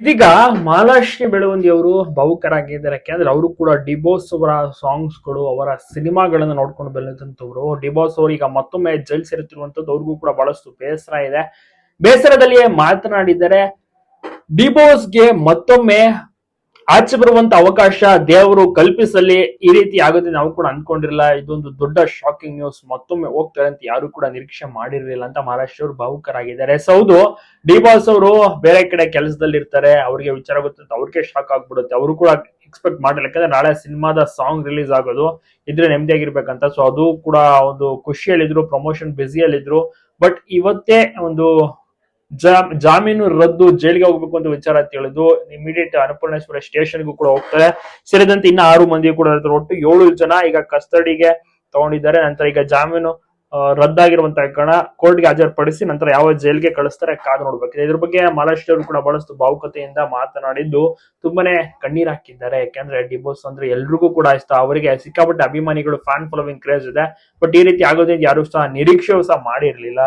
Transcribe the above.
ಇದೀಗ ಮಹಾಲಕ್ಷ್ಮಿ ಬೆಳವಂದಿ ಅವರು ಭಾವುಕರಾಗಿದ್ದಾರೆ ಯಾಕೆಂದ್ರೆ ಅವರು ಕೂಡ ಡಿಬೋಸ್ ಅವರ ಸಾಂಗ್ಸ್ಗಳು, ಅವರ ಸಿನಿಮಾಗಳನ್ನು ನೋಡ್ಕೊಂಡು ಬೆಳೆದಂತವ್ರು ಡಿಬೋಸ್ ಅವರು ಈಗ ಮತ್ತೊಮ್ಮೆ ಜೈಲ್ ಸೇರುತ್ತಿರುವಂತದ್ದು ಅವ್ರಿಗೂ ಕೂಡ ಬಹಳಷ್ಟು ಬೇಸರ ಇದೆ. ಬೇಸರದಲ್ಲಿಯೇ ಮಾತನಾಡಿದ್ದಾರೆ ಡಿಬೋಸ್ಗೆ ಮತ್ತೊಮ್ಮೆ ಆಚೆ ಬರುವಂತ ಅವಕಾಶ ದೇವರು ಕಲ್ಪಿಸಲಿ ಈ ರೀತಿ ಆಗುತ್ತೆ ನಾವು ಕೂಡ ಅನ್ಕೊಂಡಿರಲಿಲ್ಲ ಇದೊಂದು ದೊಡ್ಡ ಶಾಕಿಂಗ್ ನ್ಯೂಸ್ ಮತ್ತೊಮ್ಮೆ ಹೋಗ್ತಾರೆ ಅಂತ ಯಾರು ಕೂಡ ನಿರೀಕ್ಷೆ ಮಾಡಿರಲಿಲ್ಲ ಅಂತ ಮಹಾರಾಷ್ಟ್ರ ಅವರು ಭಾವುಕರಾಗಿದ್ದಾರೆ. ಸೌದು ಡಿ ಬಾಸ್ ಅವರು ಬೇರೆ ಕಡೆ ಕೆಲಸದಲ್ಲಿ ಇರ್ತಾರೆ. ಅವ್ರಿಗೆ ವಿಚಾರ ಗೊತ್ತಿರುತ್ತೆ ಅವ್ರಿಗೆ ಶಾಕ್ ಆಗ್ಬಿಡುತ್ತೆ. ಅವರು ಕೂಡ ಎಕ್ಸ್ಪೆಕ್ಟ್ ಮಾಡಿಲ್ಲ. ಯಾಕಂದ್ರೆ ನಾಳೆ ಸಿನಿಮಾದ ಸಾಂಗ್ ರಿಲೀಸ್ ಆಗೋದು ಇದ್ರೆ ನೆಮ್ಮದಿಯಾಗಿರ್ಬೇಕಂತ. ಸೊ ಅದು ಕೂಡ ಒಂದು ಖುಷಿಯಲ್ಲಿದ್ರು ಪ್ರಮೋಷನ್ ಬ್ಯುಸಿಯಲ್ಲಿದ್ರು ಬಟ್ ಇವತ್ತೇ ಒಂದು ಜಾಮೀನು ರದ್ದು ಜೈಲಿಗೆ ಹೋಗ್ಬೇಕು ಅಂತ ವಿಚಾರ ತಿಳಿದು ಇಮಿಡಿಯೇಟ್ ಅನ್ನಪೂರ್ಣೇಶ್ವರ ಸ್ಟೇಷನ್ಗೂ ಕೂಡ ಹೋಗ್ತಾರೆ. ಸೇರಿದಂತೆ ಇನ್ನ ಆರು ಮಂದಿ ಕೂಡ ಒಟ್ಟು ಏಳು ಜನ ಈಗ ಕಸ್ಟಡಿಗೆ ತಗೊಂಡಿದ್ದಾರೆ. ನಂತರ ಈಗ ಜಾಮೀನು ರದ್ದಾಗಿರುವಂತ ಕಾರಣ ಕೋರ್ಟ್ಗೆ ಹಾಜರುಪಡಿಸಿ ನಂತರ ಯಾವ ಜೈಲ್ಗೆ ಕಳಿಸ್ತಾರೆ ಕಾದು ನೋಡ್ಬೇಕು. ಇದ್ರ ಬಗ್ಗೆ ಮಹಾರಾಷ್ಟ್ರ ಕೂಡ ಬಹಳಷ್ಟು ಭಾವುಕತೆಯಿಂದ ಮಾತನಾಡಿದ್ದು, ತುಂಬಾನೇ ಕಣ್ಣೀರ್ ಹಾಕಿದ್ದಾರೆ. ಯಾಕಂದ್ರೆ ಡಿಬೋಸ್ ಅಂದ್ರೆ ಎಲ್ರಿಗೂ ಕೂಡ ಇಷ್ಟ. ಅವರಿಗೆ ಸಿಕ್ಕಾಪಟ್ಟೆ ಅಭಿಮಾನಿಗಳು ಫ್ಯಾನ್ ಫಾಲೋವಿಂಗ್ ಕ್ರೇಜ್ ಇದೆ. ಬಟ್ ಈ ರೀತಿ ಆಗೋದ್ರಿಂದ ಯಾರು ಸಹ ನಿರೀಕ್ಷೆಯೂ ಸಹ ಮಾಡಿರ್ಲಿಲ್ಲ.